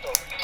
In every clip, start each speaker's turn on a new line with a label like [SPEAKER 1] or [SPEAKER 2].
[SPEAKER 1] Exacto.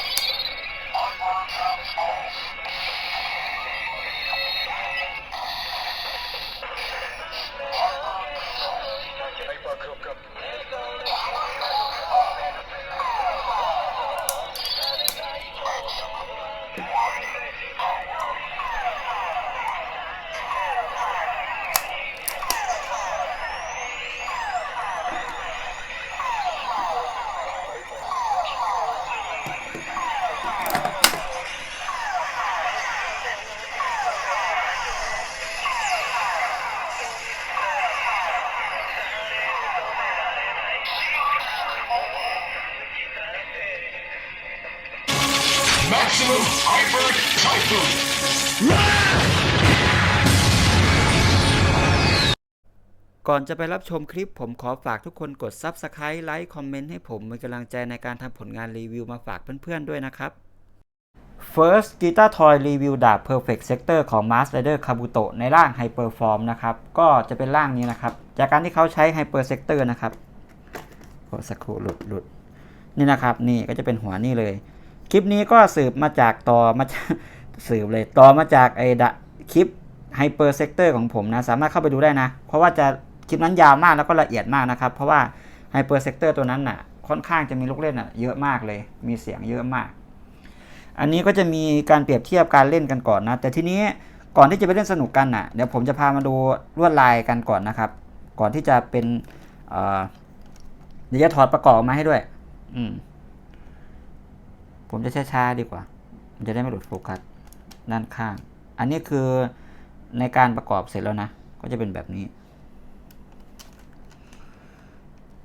[SPEAKER 2] ก่อนจะไปรับชมคลิปผมขอฝากทุกคนกด Subscribe ไลค์คอมเมนต์ให้ผมเป็นกำลังใจในการทำผลงานรีวิวมาฝากเพื่อนๆด้วยนะครับ First Guitar Toy Review ดาบ Perfect Sector ของ Mars Rider Kabuto ในร่าง Hyper Form นะครับ ก็จะเป็นร่างนี้นะครับ จากการที่เขาใช้ Hyper Sector นะครับโอ้สักครู่หลุดหลุดนี่นะครับนี่ก็จะเป็นหัวนี่เลย คลิปนี้ก็สืบมาจากต่อมาสืบเลยต่อมาจากไอ้ดะคลิป Hyper Sector ของผมนะ สามารถเข้าไปดูได้นะ เพราะว่าจะ คลิปนั้นยาวมากแล้วก็ละเอียดมากนะครับ เพราะว่า Hyper Sector ตัวนั้นน่ะค่อนข้างจะมีลูกเล่นอะเยอะมากเลย มีเสียงเยอะมาก อันนี้ก็จะมีการเปรียบเทียบการเล่นกันก่อนนะ แต่ทีนี้ก่อนที่จะไปเล่นสนุกกันน่ะ เดี๋ยวผมจะพามาดูลวดลายกันก่อนนะครับ ก่อนที่จะเป็นเอ่อเดี๋ยวจะถอดประกอบออกมาให้ด้วย อืม ผมจะช้าๆดีกว่า มันจะได้ไม่หลุดโฟกัสด้านข้าง อันนี้คือในการประกอบเสร็จแล้วนะ ก็จะเป็นแบบนี้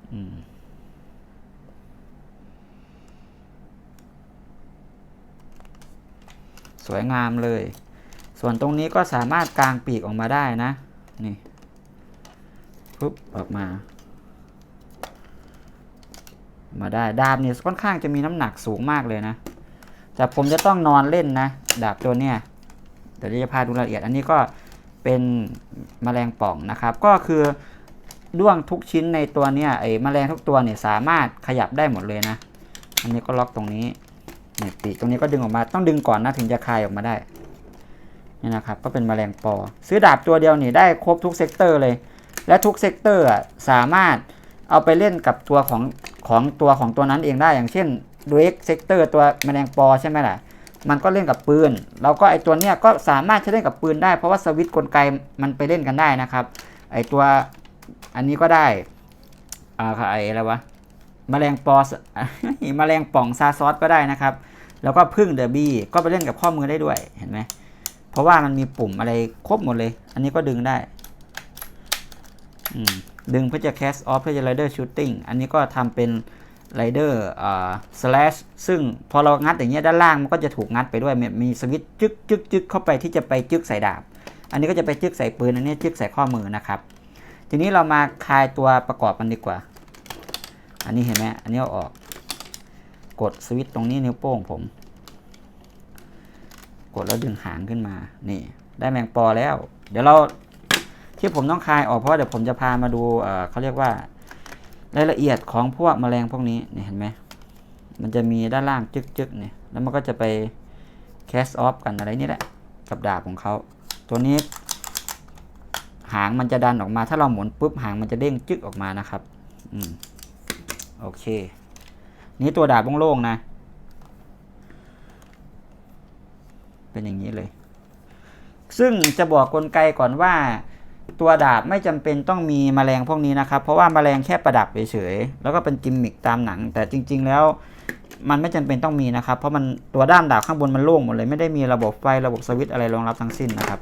[SPEAKER 2] อืม สวยงามเลย ส่วนตรงนี้ก็สามารถกางปีกออกมาได้นะ นี่ปุ๊บออกมา มาได้ ดาบเนี่ยค่อนข้างจะมีน้ำหนักสูงมากเลยนะ แต่ผมจะต้องนอนเล่นนะ ดาบตัวเนี้ยเดี๋ยวจะพาดูรายละเอียด อันนี้ก็เป็นแมลงป่องนะครับ ก็คือ ด้วงทุกชิ้นในตัวเนี้ยไอ้แมลงทุกตัวเนี่ยสามารถขยับได้หมดเลยนะ อันนี้ก็ล็อกตรงนี้เนี่ยปีกตรงนี้ก็ดึงออกมาต้องดึงก่อนนะถึงจะคลายออกมาได้นี่นะครับก็เป็นแมลงปอ ซื้อดาบตัวเดียวนี่ได้ครบทุกเซกเตอร์เลย และทุกเซกเตอร์อะสามารถเอาไปเล่นกับตัวของของตัวของตัวนั้นเองได้อย่างเช่นดูเอ็กเซกเตอร์ตัวแมลงปอใช่ไหมล่ะมันก็เล่นกับปืน แล้วก็ไอตัวเนี้ยก็สามารถใช้เล่นกับปืนได้ เพราะว่าสวิตช์กลไกมันไปเล่นกันได้นะครับ ไอตัว อันนี้ก็ได้อ่าไออะไรวะแมลงปอสแมลงป่องซาซอสก็ได้นะครับ แล้วก็พึ่งเดอร์บี้ก็ไปเล่นกับข้อมือได้ด้วยเห็นไหมเพราะว่ามันมีปุ่มอะไรครบหมดเลย อันนี้ก็ดึงได้ดึงเพื่อจะ cast off เพื่อจะ rider shooting อันนี้ก็ทำเป็น rider อ่า slash ซึ่งพอเรางัดอย่างเงี้ยด้านล่างมันก็จะถูกงัดไปด้วยมีมีสวิตช์จึ๊กจึ๊กจึ๊กเข้าไปที่จะไปจึ๊กใส่ดาบ อันนี้ก็จะไปจึ๊กใส่ปืนอันนี้จึ๊กใส่ข้อมือนะครับ ทีนี้เรามาคลายตัวประกอบมันดีกว่า อันนี้เห็นไหมอันนี้เอาออก กดสวิตช์ตรงนี้นิ้วโป้งผม กดแล้วดึงหางขึ้นมา นี่ ได้แมงปอแล้ว เดี๋ยวเราที่ผมต้องคลายออกเพราะเดี๋ยวผมจะพามาดูเเขาเรียกว่ารายละเอียดของพวกแมลงพวกนี้เนี่ยเห็นไหมมันจะมีด้านล่างจึกๆเนี่ยแล้วมันก็จะไป cast off กันอะไรนี่แหละกับดาบของเขา ตัวนี้ หางมันจะดันออกมา ถ้าเราหมุนปุ๊บหางมันจะเด้งจึ๊กออกมานะครับอืมโอเค นี่ตัวดาบโล่งๆนะ เป็นอย่างนี้เลย ซึ่งจะบอกกลไกก่อนว่าตัวดาบไม่จำเป็นต้องมีแมลงพวกนี้นะครับ เพราะว่าแมลงแค่ประดับเฉยๆแล้วก็เป็นกิมมิคตามหนัง แต่จริง ๆ แล้วมันไม่จำเป็นต้องมีนะครับ เพราะมันตัวด้ามดาบข้างบนมันโล่งหมดเลยไม่ได้มีระบบไฟระบบสวิตอะไรรองรับทั้งสิ้นนะครับ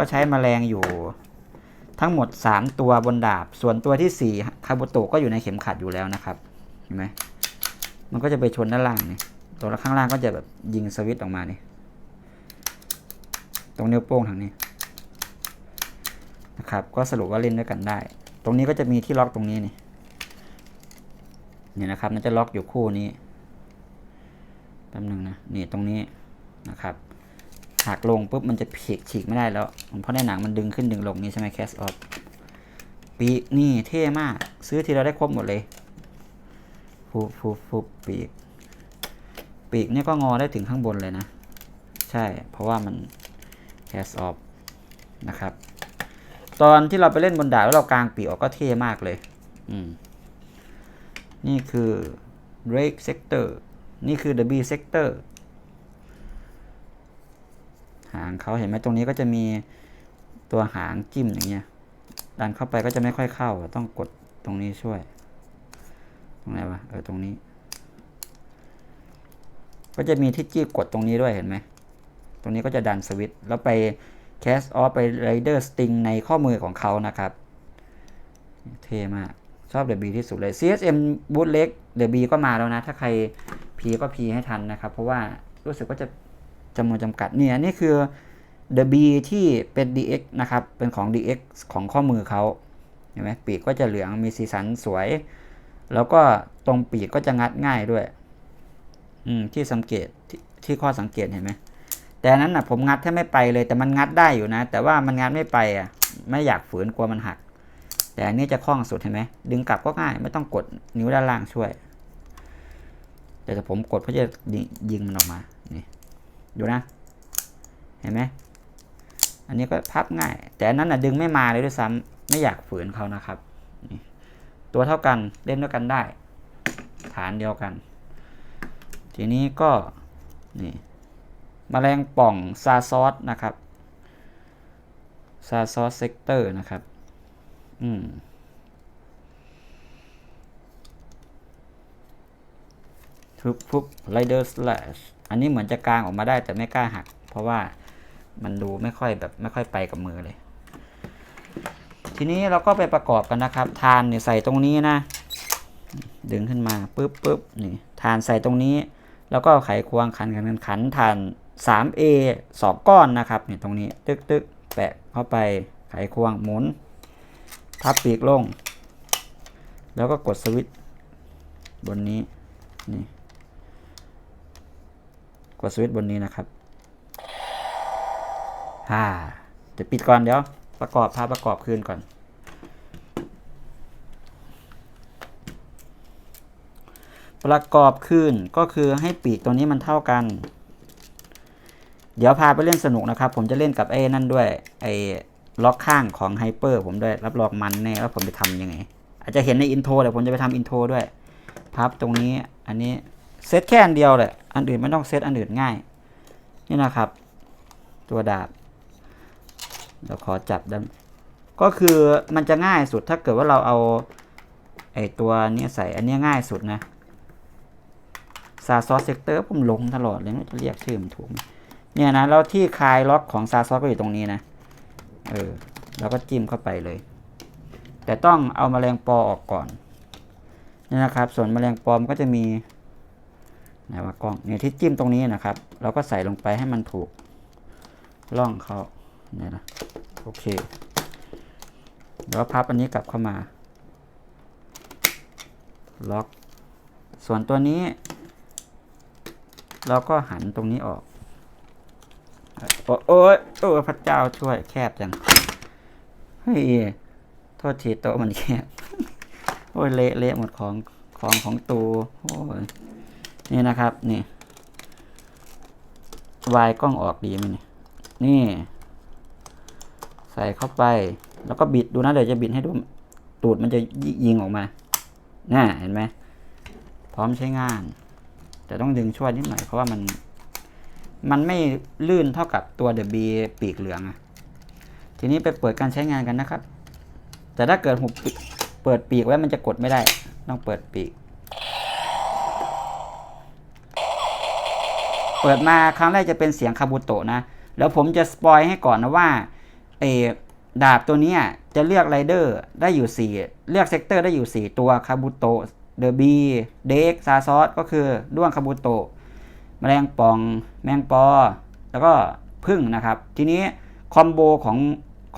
[SPEAKER 2] ก็ใช้แมลงอยู่ ทั้งหมด 3 ตัวบนดาบ ส่วนตัวที่ 4 คาบุโตะก็อยู่ในเข็มขัดอยู่แล้วนะครับ เห็นไหมมันก็จะไปชนด้านล่างนี่ตัวข้างล่างก็จะแบบยิงสวิตช์ออกมานี่ตรงนิ้วโป้งทางนี้นะครับ ก็สรุปว่าเล่นด้วยกันได้ ตรงนี้ก็จะมีที่ล็อกตรงนี้นี่นี่นะครับมันจะล็อกอยู่คู่นี้แป๊บนึงนะนี่ตรงนี้นะครับ หักลงปุ๊บมันจะฉีกฉีกไม่ได้แล้ว เพราะในหนังมันดึงขึ้นดึงลงนี่ใช่ไหมแคสออฟปีกนี่เท่มาก ซื้อทีเราได้ครบหมดเลยฟูฟูฟูปีก ปีกนี่ก็งอได้ถึงข้างบนเลยนะ ใช่ เพราะว่ามัน cast off นะครับ ตอนที่เราไปเล่นบนดาบแล้วเรากางปีกออกก็เท่มากเลย อืม นี่คือ Drake sector นี่คือ the B sector หางเขาเห็นไหมตรงนี้ก็จะมีตัวหางจิ้มอย่างเงี้ยดันเข้าไปก็จะไม่ค่อยเข้า ต้องกดตรงนี้ช่วย ตรงไหนวะเออตรงนี้ ก็จะมีที่จี้กดตรงนี้ด้วยเห็นไหมตรงนี้ก็จะดันสวิตช์แล้วไป cast off ไป rider sting ในข้อมือของเขานะครับ เท่มาก ชอบ The B ที่สุดเลย CSM boot leg The B ก็มาแล้วนะ ถ้าใคร P ก็ P ให้ทันนะครับ เพราะว่ารู้สึกว่าจะ จำนวนจำกัดเนี่ยนี่คือ The B ที่เป็น DX นะครับ เป็นของ DX ของข้อมือเขาเห็นไหมปีกก็จะเหลืองมีสีสันสวย แล้วก็ตรงปีกก็จะงัดง่ายด้วย อืมที่สังเกตทที่ข้อสังเกตเห็นไหมแต่นั้นอะผมงัดแทบไม่ไปเลย แต่มันงัดได้อยู่นะ แต่ว่ามันงัดไม่ไปอะ ไม่อยากฝืนกลัวมันหัก แต่อันนี้จะคล่องสุดเห็นไหมดึงกลับก็ง่าย ไม่ต้องกดนิ้วด้านล่างช่วย แต่ถ้าผมกดเพื่อจะยิงมันออกมานี่ ดูนะ เห็นไหมอันนี้ก็พับง่าย แต่อันนั้นน่ะดึงไม่มาเลยด้วยซ้ำไม่อยากฝืนเขานะครับ ตัวเท่ากันเล่นด้วยกันได้ ฐานเดียวกัน ทีนี้ก็นี่มแมลงป่องซาซอสนะครับซาซอสเซกเตอร์นะครับ อืมทุบทุบไรเดอร์สแลช อันนี้เหมือนจะกลางออกมาได้แต่ไม่กล้าหัก เพราะว่ามันดูไม่ค่อยแบบไม่ค่อยไปกับมือเลย ทีนี้เราก็ไปประกอบกันนะครับ ทานเนี่ยใส่ตรงนี้นะ ดึงขึ้นมาปุ๊บปุ๊บนี่ทานใส่ตรงนี้ แล้วก็ไขควงขันขันขันขันทาน 3A สองก้อนนะครับเนี่ยตรงนี้ตึกตึกแปะเข้าไปไขควงหมุน พับปีกลง แล้วก็กดสวิตช์บนนี้นี่ กดสวิตช์บนนี้นะครับฮ่าเดี๋ยวปิดก่อนเดี๋ยวประกอบพาประกอบคืนก่อน ประกอบคืนก็คือให้ปีกตัวนี้มันเท่ากัน เดี๋ยวพาไปเล่นสนุกนะครับ ผมจะเล่นกับไอ้นั่นด้วยไอ้ล็อกข้างของไฮเปอร์ผมด้วยรับรองมันแน่ว่าผมจะทำยังไง อาจจะเห็นในอินโทรแต่ผมจะไปทำอินโทรด้วยพับตรงนี้อันนี้ เซตแค่อันเดียวแหละ อันอื่นไม่ต้องเซตอันอื่นง่าย นี่นะครับ ตัวดาบ เดี๋ยวขอจับด้านก็คือมันจะง่ายสุดถ้าเกิดว่าเราเอาไอตัวนี้ใส่อันนี้ง่ายสุดนะซาซอสเซกเตอร์ผมหลงตลอดเลยไม่รู้จะเรียกชื่อมันถูกไหมเนี่ยนะแล้วที่คลายล็อกของซาซอสก็อยู่ตรงนี้นะเออแล้วก็จิ้มเข้าไปเลย แต่ต้องเอามาแมลงปอออกก่อนนี่นะครับ ส่วนมแมลงปอมก็จะมี ไหนว่ากล้องเนี่ยที่จิ้มตรงนี้นะครับ เราก็ใส่ลงไปให้มันถูกล่องเขาเนี่ยนะโอเคแล้วพับอันนี้กลับเข้ามา ล็อก ส่วนตัวนี้ เราก็หันตรงนี้ออก โอ้โอ้ยโอ้พระเจ้าช่วยแคบจัง เฮ้ย โทษทีโต๊ะมันแคบ โอ้ยเละเละหมดของของของตูโอ้ย นี่นะครับนี่วายกล้องออกดีไหมนี่นี่ ใส่เข้าไป แล้วก็บิดดูนะเดี๋ยวจะบิดให้ดูตูดมันจะยิงออกมาน่าเห็นไหมพร้อมใช้งาน แต่ต้องดึงช่วยนิดหน่อยเพราะว่ามันมันไม่ลื่นเท่ากับตัวเดบีปีกเหลืองอะทีนี้ไปเปิดการใช้งานกันนะครับ แต่ถ้าเกิดผมเปิดปีกไว้มันจะกดไม่ได้ ต้องเปิดปีก เปิดมาครั้งแรกจะเป็นเสียงคาบุโตะนะ แล้วผมจะสปอยให้ก่อนนะว่าเอดาบตัวนี้จะเลือกไรเดอร์ได้อยู่ 4 เลือกเซกเตอร์ได้อยู่ 4 ตัวคาบุโตะเดอร์บีเด็กซาซอสก็คือด้วงคาบุโตะแมลงป่อง แมงปอ แล้วก็พึ่งนะครับ ทีนี้คอมโบของ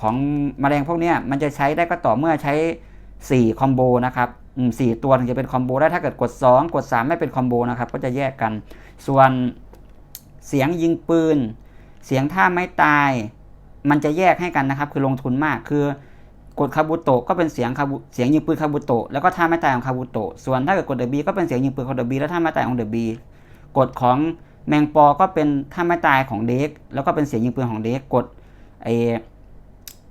[SPEAKER 2] ของแมลงพวกนี้มันจะใช้ได้ก็ต่อเมื่อใช้ 4 คอมโบนะครับสี่ตัวถึงจะเป็นคอมโบได้ถ้าเกิดกด 2 กด 3 ไม่เป็นคอมโบนะครับ ก็จะแยกกัน ส่วน เสียงยิงปืน เสียงท่าไม่ตาย มันจะแยกให้กันนะครับ คือลงทุนมากคือกดคาบุโตะก็เป็นเสียงคาบุเสียงยิงปืนคาบุโตะแล้วก็ท่าไม่ตายของคาบุโตะส่วนถ้าเกิดกดเดบีก็เป็นเสียงยิงปืนของเดบีแล้วท่าไม่ตายของเดบีกฎของแมงปอก็เป็นท่าไม่ตายของเด็กแล้วก็เป็นเสียงยิงปืนของเด็กกฎไอ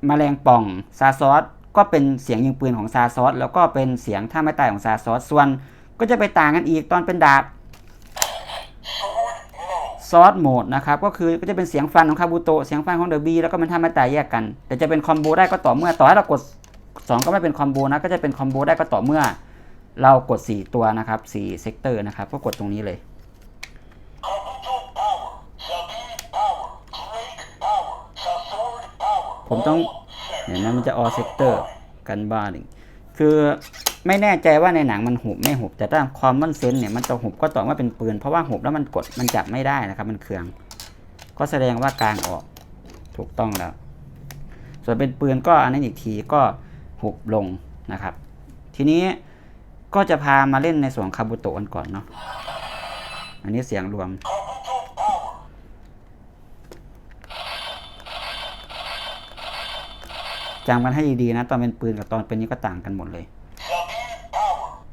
[SPEAKER 2] แมลงป่องซาซอสก็เป็นเสียงยิงปืนของซาซอสแล้วก็เป็นเสียงท่าไม่ตายของซาซอสส่วนก็จะไปต่างกันอีกตอนเป็นดาบ ซอสโหมดนะครับก็คือก็จะเป็นเสียงฟันของคาบูโตะเสียงฟันของเดอะบีแล้วก็เป็นท่าไม่ตายแยกกัน แต่จะเป็นคอมโบได้ก็ต่อเมื่อต่อให้เรากด 2 ก็ไม่เป็นคอมโบนะก็จะเป็นคอมโบได้ก็ต่อเมื่อ เรากด 4 ตัวนะครับ4เซกเตอร์นะครับก็กดตรงนี้เลยผมต้องเห็นนะมันจะออเซกเตอร์กันบ้านอีกคือ ไม่แน่ใจว่าในหนังมันหุบไม่หุบแต่ถ้าคอมมอนเซนเนี่ยมันจะหุบก็ต่อเมื่อเป็นปืน เพราะว่าหุบแล้วมันกดมันจับไม่ได้นะครับ มันเคือง ก็แสดงว่ากลางออกถูกต้องแล้ว ส่วนเป็นปืนก็อันนั้นอีกทีก็หุบลงนะครับ ทีนี้ก็จะพามาเล่นในส่วนคาบุโตะกันก่อนเนาะอันนี้เสียงรวมจำกันให้ดีๆนะ ตอนเป็นปืนกับตอนเป็นนี้ก็ต่างกันหมดเลย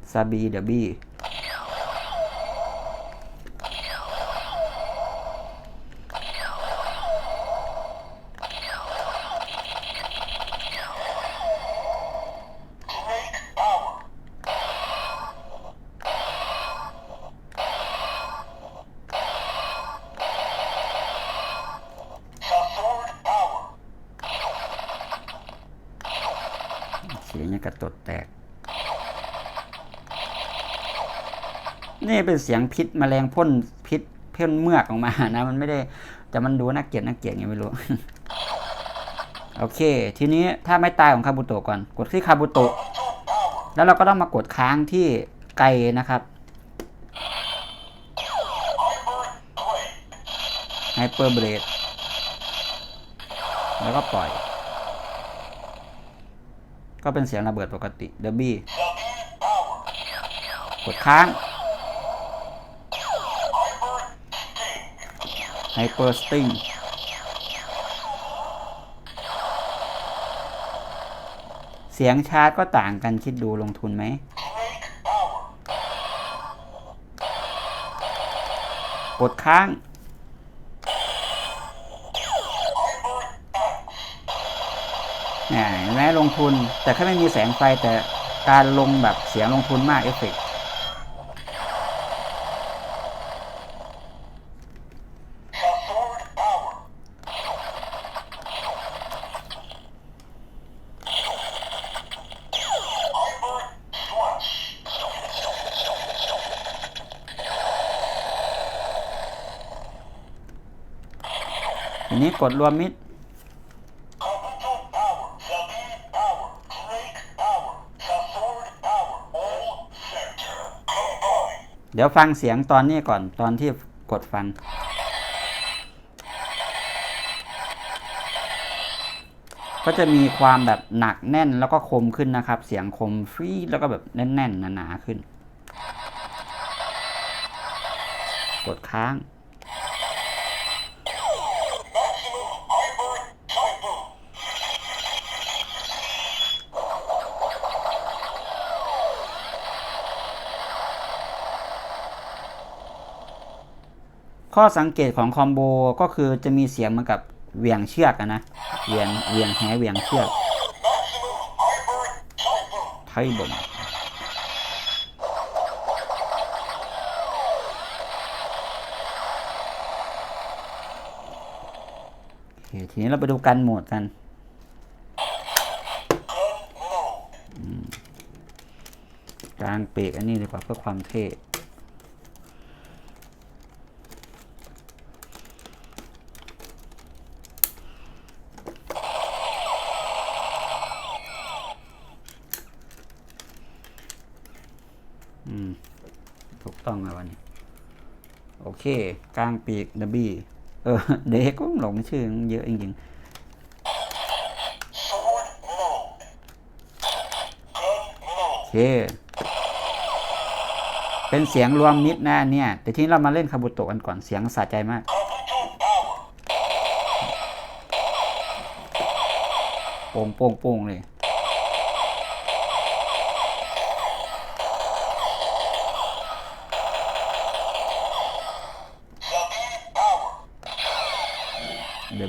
[SPEAKER 1] power.
[SPEAKER 2] ซาบีเดบี้
[SPEAKER 1] Drake power. Sasord power.
[SPEAKER 2] เสียงยังกระตดแตก นี่เป็นเสียงพิษแมลงพ่นพิษเพ่นเมือกออกมานะมันไม่ได้แต่มันดูน่าเกลียดน่าเกลียดไงไม่รู้ โอเค ทีนี้ถ้าไม่ตายของคาบุโตะก่อน กดที่คาบุโตะแล้วเราก็ต้องมากดค้างที่ไกลนะครับไฮเปอร์เบรดแล้วก็ปล่อย ก็เป็นเสียงระเบิดปกติเดบี้กดค้าง เปอร์สติงเสียงชาร์จก็ต่างกันคิดดูลงทุนไหม กดค้าง เนี่ยเห็นไหมลงทุนแต่แค่ไม่มีแสงไฟแต่การลงแบบเสียงลงทุนมากเอฟเฟกต์
[SPEAKER 1] Sasord power.
[SPEAKER 2] ทีนี้ กดรวมมิด
[SPEAKER 1] Kabuto power. Sabi power. Drake power. Sasord power. All center. Combine.
[SPEAKER 2] เดี๋ยวฟังเสียงตอนนี้ก่อนตอนที่กดฟัง ก็จะมีความแบบหนักแน่นแล้วก็คมขึ้นนะครับ เสียงคมฟรีแล้วก็แบบแน่นๆหนาๆขึ้น กดค้าง ข้อสังเกตของคอมโบก็คือจะมีเสียงเหมือนกับเหวี่ยงเชือกนะเหวี่ยงเหวี่ยงแหเหวี่ยงเชือกไทยบนโอเคทีนี้เราไปดูกันโหมดกันกลางเปรกอันนี้ดีกว่าเพื่อความเท่ อืม ถูกต้องแล้ววันนี้ โอ เค กลางปีกดับบี้เออ เด็กก็หลงชื่อเยอะจริงๆโอเคเป็นเสียงรวมมิดนะเนี่ย แต่ทีนี้เรามาเล่นคาบุโตะกันก่อนเสียงสะใจมาก โป่งโป่งโป่งเลย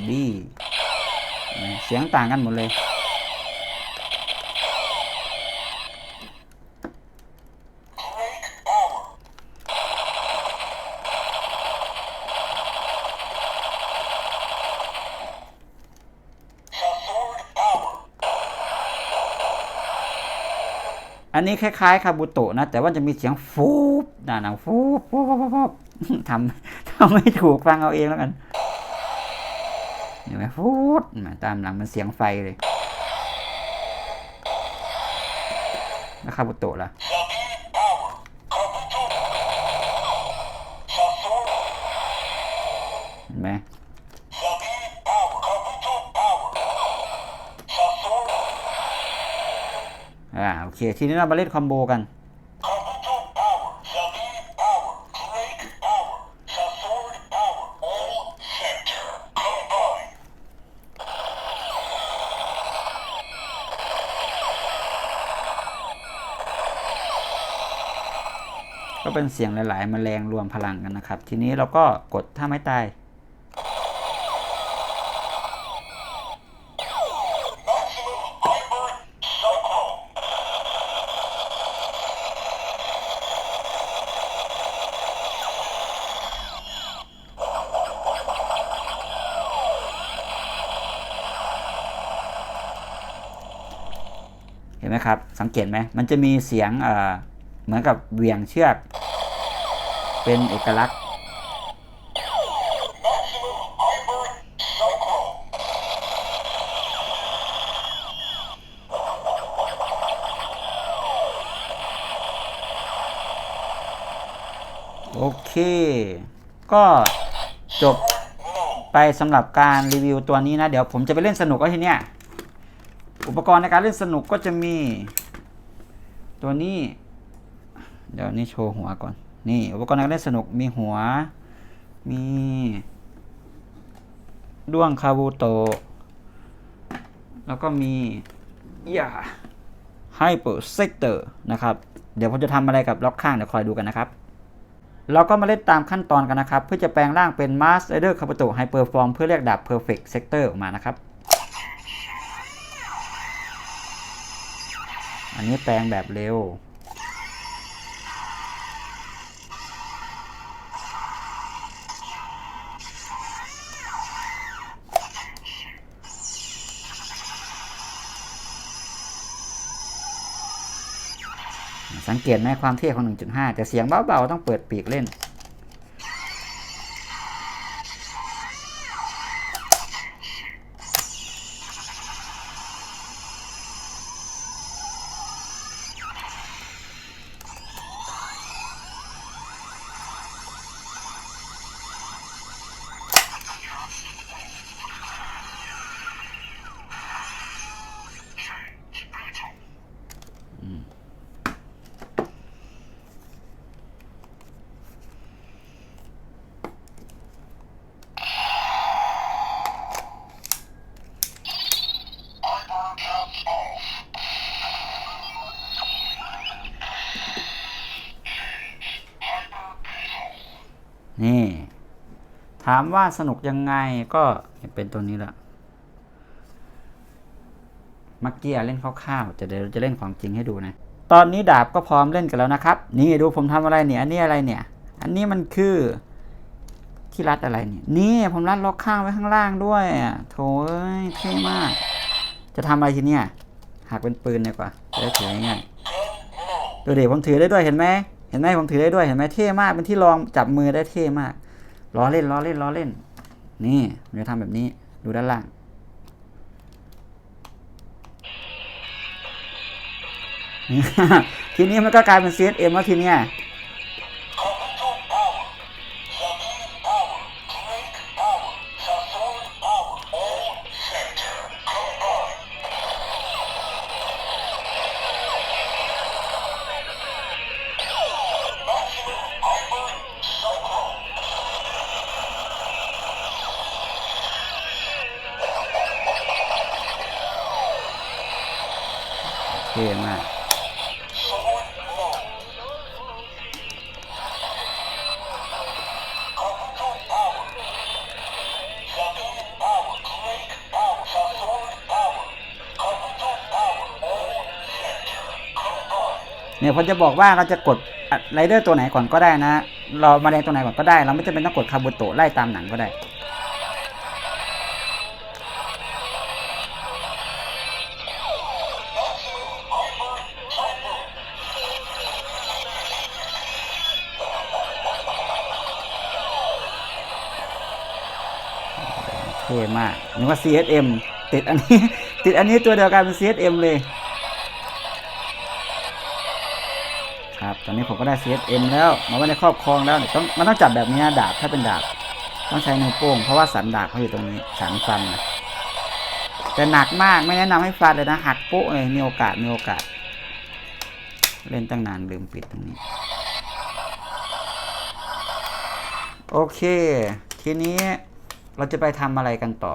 [SPEAKER 2] เดอะบี้เสียงต่างกันหมดเลย อันนี้คล้ายๆคาบุโตะนะ แต่ว่าจะมีเสียงฟูบด่าหนังฟูบฟูบฟูบฟูบทำทำไม่ถูกฟังเอาเองแล้วกัน ฟูดมาตามหลังมันเสียงไฟเลยแล้วคาบุโตะล่ะเห็นไหมอ่าโอเค ทีนี้เรามาเล่นคอมโบกัน เป็นเสียงหลายๆแมลงรวมพลังกันนะครับ ทีนี้เราก็กดถ้าไม่ตาย เห็นไหมครับ สังเกตไหมมันจะมีเสียงเอ่อเหมือนกับเหวี่ยงเชือก เป็นเอกลักษณ์ โอเค ก็จบไปสำหรับการรีวิวตัวนี้นะ เดี๋ยวผมจะไปเล่นสนุกก็ทีเนี้ยอุปกรณ์ในการเล่นสนุกก็จะมี ตัวนี้ เดี๋ยวนี้โชว์หัวก่อน นี่อุปกรณ์ในการเล่นสนุกมีหัว มีด้วงคาบูโต แล้วก็มีย่าไฮเปอร์เซกเตอร์นะครับ เดี๋ยวผมจะทำอะไรกับล็อกข้างเดี๋ยวคอยดูกันนะครับ เราก็มาเล่นตามขั้นตอนกันนะครับ เพื่อจะแปลงร่างเป็น Mars Rider c a b u t o Hyper Form เพื่อเรียกดาบ Perfect Sector ออกมานะครับ อันนี้แปลงแบบเร็ว สังเกตไหมความเท่ของ 1.5 แต่เสียงเบาๆต้องเปิดปีกเล่นามว่าสนุกยังไงก็เป็นตัวนี้แหละมักเกียเล่นคร่าวๆจะเดี๋ยวจะเล่นของจริงให้ดูนะ ตอนนี้ดาบก็พร้อมเล่นกันแล้วนะครับ นี่ดูผมทำอะไรเนี่ย อันนี้อะไรเนี่ย อันนี้มันคือที่รัดอะไรเนี่ย นี่ผมรัดล็อกข้างไว้ข้างล่างด้วยอะโถเอ้เท่มาก จะทำอะไรทีเนี่ยหักเป็นปืนดีกว่าจะถือง่ายๆ
[SPEAKER 1] No.
[SPEAKER 2] ดูดิผมถือได้ด้วยเห็นไหมเห็นไหมผมถือได้ด้วยเห็นไหมเท่มากเป็นที่รองจับมือได้เท่มาก ล้อเล่นล้อเล่นล้อเล่น นี่มันจะทำแบบนี้ดูด้านล่าง ทีนี้มันก็กลายเป็น CSM แล้วทีเนี้ย เนี่ยผมจะบอกว่าเราจะกดไรเดอร์ตัวไหนก่อนก็ได้นะ เรามาแรงตัวไหนก่อนก็ได้ เราไม่จำเป็นต้องกดคาบุโตะไล่ตามหนังก็ได้เท่มากนึกว่า CSM ติดอันนี้ ติดอันนี้ตัวเดียวกันเป็น CSM เลย ตอนนี้ผมก็ได้ CSM แล้วมาไว้ในครอบครองแล้วเนี่ยต้องมันต้องจับแบบนี้ดาบถ้าเป็นดาบต้องใช้นิ้วโป้งเพราะว่าสันดาบเขาอยู่ตรงนี้สันฟันนะแต่หนักมากไม่แนะนำให้ฟันเลยนะหักโป๊เลยมีโอกาสมีโอกาส เล่นตั้งนานลืมปิดตรงนี้ โอเค ทีนี้เราจะไปทำอะไรกันต่อ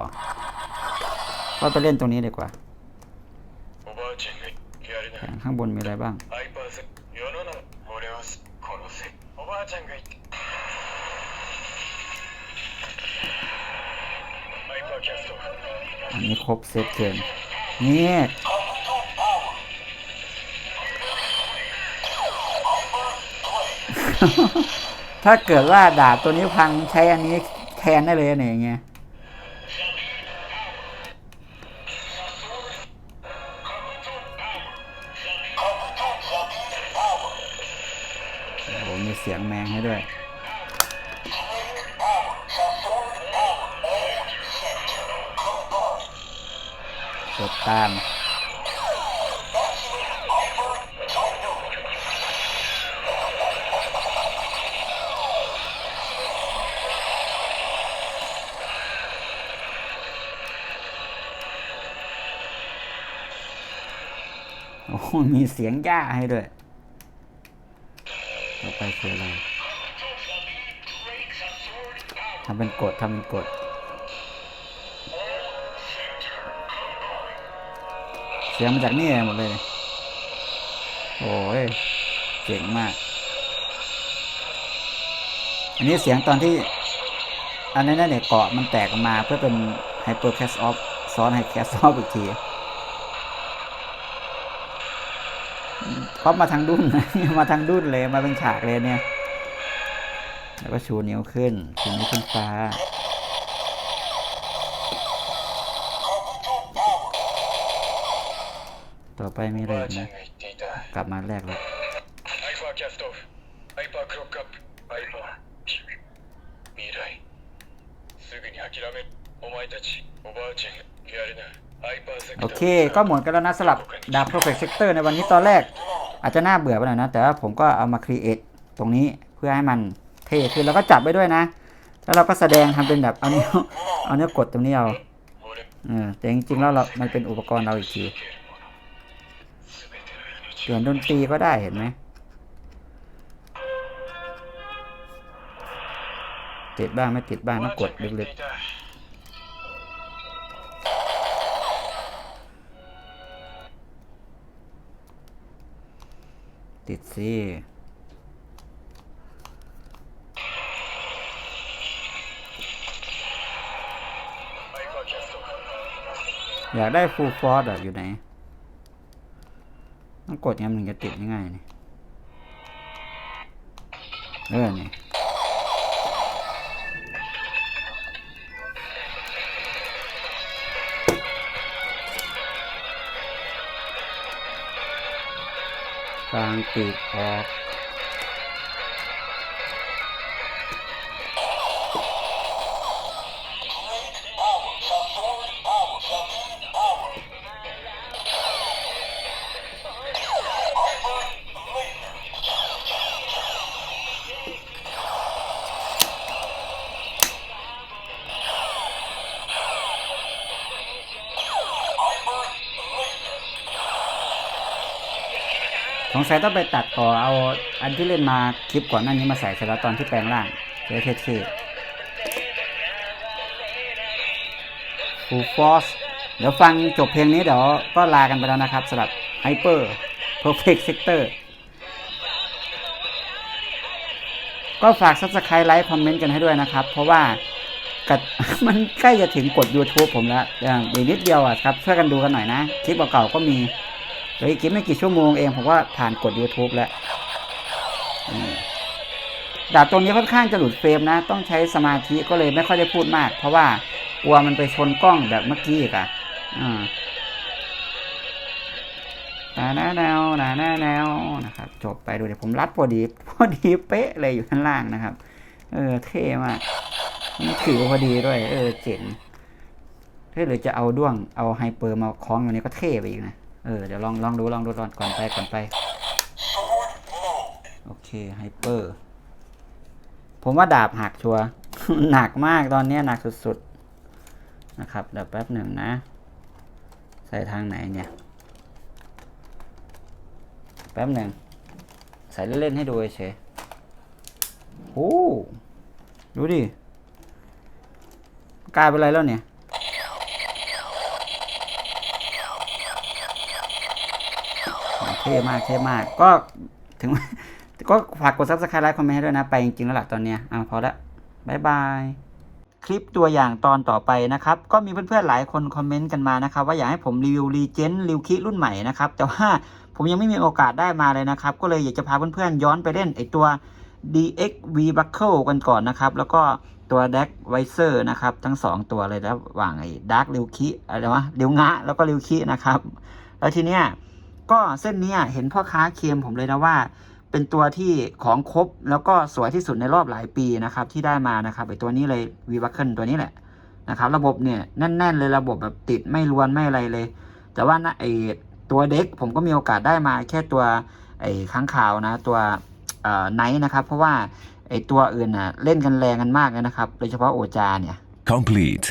[SPEAKER 2] เราไปเล่นตรงนี้ดีกว่า ข้างบนมีอะไรบ้าง อันนี้ครบเซตเกินนี่ถ้าเกิดว่าดาบตัวนี้พังใช้อันนี้แทนได้เลยเนี่ยอย่าง มีเสียงย่าให้ด้วยต่อไปคืออะไรทำเป็นกดทำเป็นกดเสียงมาจากนี่หมดเลย โอ้ยเจ๋งมาก อันนี้เสียงตอนที่ อันนั้นเนี่ยเกาะมันแตกออกมาเพื่อเป็นไฮเปอร์แคสออฟซ้อนไฮแคสออฟอีกที ป๊าปมาทางดุ้นมาทางดุ้นเลยมาเป็นฉากเลยเนี่ย แล้วก็ชูนิ้วขึ้นชูนิ้วขึ้นฟ้าต่อไปมีอะไรนะ กลับมาแรกแล้
[SPEAKER 1] ว
[SPEAKER 2] โอเค ก็หมดกันแล้วนะสลับดาบโปรเฟกเซกเตอร์ในวันนี้ตอนแรก อาจจะน่าเบื่อไปหน่อยนะ แต่ว่าผมก็เอามาครีเอทตรงนี้เพื่อให้มันเท่ขึ้นแล้วก็จับไปด้วยนะ แล้วเราก็แสดงทำเป็นแบบเอาเนื้อเอาเนื้อกดตรงนี้เอาเออแต่จริงๆแล้วเรา มันเป็นอุปกรณ์เราอีกทีเปลี่ยนดนตรีก็ได้เห็นไหมติดบ้างไม่ติดบ้างต้องกดลึกๆ ติดสิอยากได้ฟูลฟอร์ดอะอยู่ไหน ต้องกดยังมันจะติดยังไงนี่เออนี่างปีกออก งสัยต้องไปตัดต่อเอาอันที่เล่นมาคลิปก่อนหน้านี้มาใส่เสร็จแล้วตอนที่แปลงร่างเท่ๆ Full Force เดี๋ยวฟังจบเพลงนี้เดี๋ยวก็ลากันไปแล้วนะครับสำหรับ Hyper Perfect Sector ก็ฝาก Subscribe ไลค์คอมเมนต์กันให้ด้วยนะครับ เพราะว่ากัดมันใกล้จะถึงกด YouTube ผมแล้วอย่างอีกนิดเดียวอะครับช่วยกันดูกันหน่อยนะ คลิปเก่าๆก็มี เหลืออีกไม่กี่ชั่วโมงเองผมว่าผ่านกด YouTube แล้วดาบตรงนี้ค่อนข้างจะหลุดเฟรมนะ ต้องใช้สมาธิก็เลยไม่ค่อยได้พูดมาก เพราะว่ากลัวมันไปชนกล้องแบบเมื่อกี้อะอ่านาแนวนาหน้าแนวนะครับ จบไปดูเดี๋ยวผมรัดพอดีพอดีเป๊ะเลยอยู่ข้างล่างนะครับ เออเท่มากถือพอดีด้วย เออเจ๋งเฮ้ยหรือจะเอาด้วงเอาไฮเปอร์มาคล้องอยู่นี้ก็เท่ไปอีกนะ เออ เดี๋ยวลองลองดูลองดูก่อนก่อนไปก่อนไป โอเคไฮเปอร์ ผมว่าดาบหักชัวหนักมากตอนนี้หนักสุดๆ นะครับ เดี๋ยวแป๊บหนึ่งนะ ใส่ทางไหนเนี่ย แป๊บหนึ่ง ใส่เล่นๆให้ดูเฉยโอ้ดูดิ กลายเป็นอะไรแล้วเนี่ย ท่มากเท่มาก ก็ถึง ก็ฝากกด subscribe ไลค์คอมเมนต์ให้ด้วยนะ ไปจริงๆแล้วล่ะตอนเนี้ยอ่าพอละบายบายคลิปตัวอย่างตอนต่อไปนะครับ ก็มีเพื่อนๆหลายคนคอมเมนต์กันมานะครับ ว่าอยากให้ผมรีวิวรีเจนริวคิรุ่นใหม่นะครับ แต่ว่าผมยังไม่มีโอกาสได้มาเลยนะครับ ก็เลยอยากจะพาเพื่อนๆย้อนไปเล่นไอตัว DX V Buckle กันก่อนนะครับ แล้วก็ตัว Dark Visor นะครับ ทั้ง 2 ตัวเลยระหว่างไอ้ Dark ริวคิอะไรวะริวงะแล้วก็ริวคินะครับ แล้วทีเนี้ย ก็เส้นนี้เห็นพ่อค้าเคมผมเลยนะว่า เป็นตัวที่ของครบแล้วก็สวยที่สุดในรอบหลายปีนะครับ ที่ได้มานะครับไอตัวนี้เลยวีบัคเคิลตัวนี้แหละนะครับ ระบบเนี่ยแน่น ๆ เลยระบบแบบติดไม่รวนไม่อะไรเลย แต่ว่านะไอตัวเด็กผมก็มีโอกาสได้มาแค่ตัวไอ้ค้างข่าวนะตัวไนท์นะครับ เพราะว่าไอ้ตัวอื่นน่ะเล่นกันแรงกันมากเลยนะครับ โดยเฉพาะโอจาเนี่ย
[SPEAKER 3] Complete.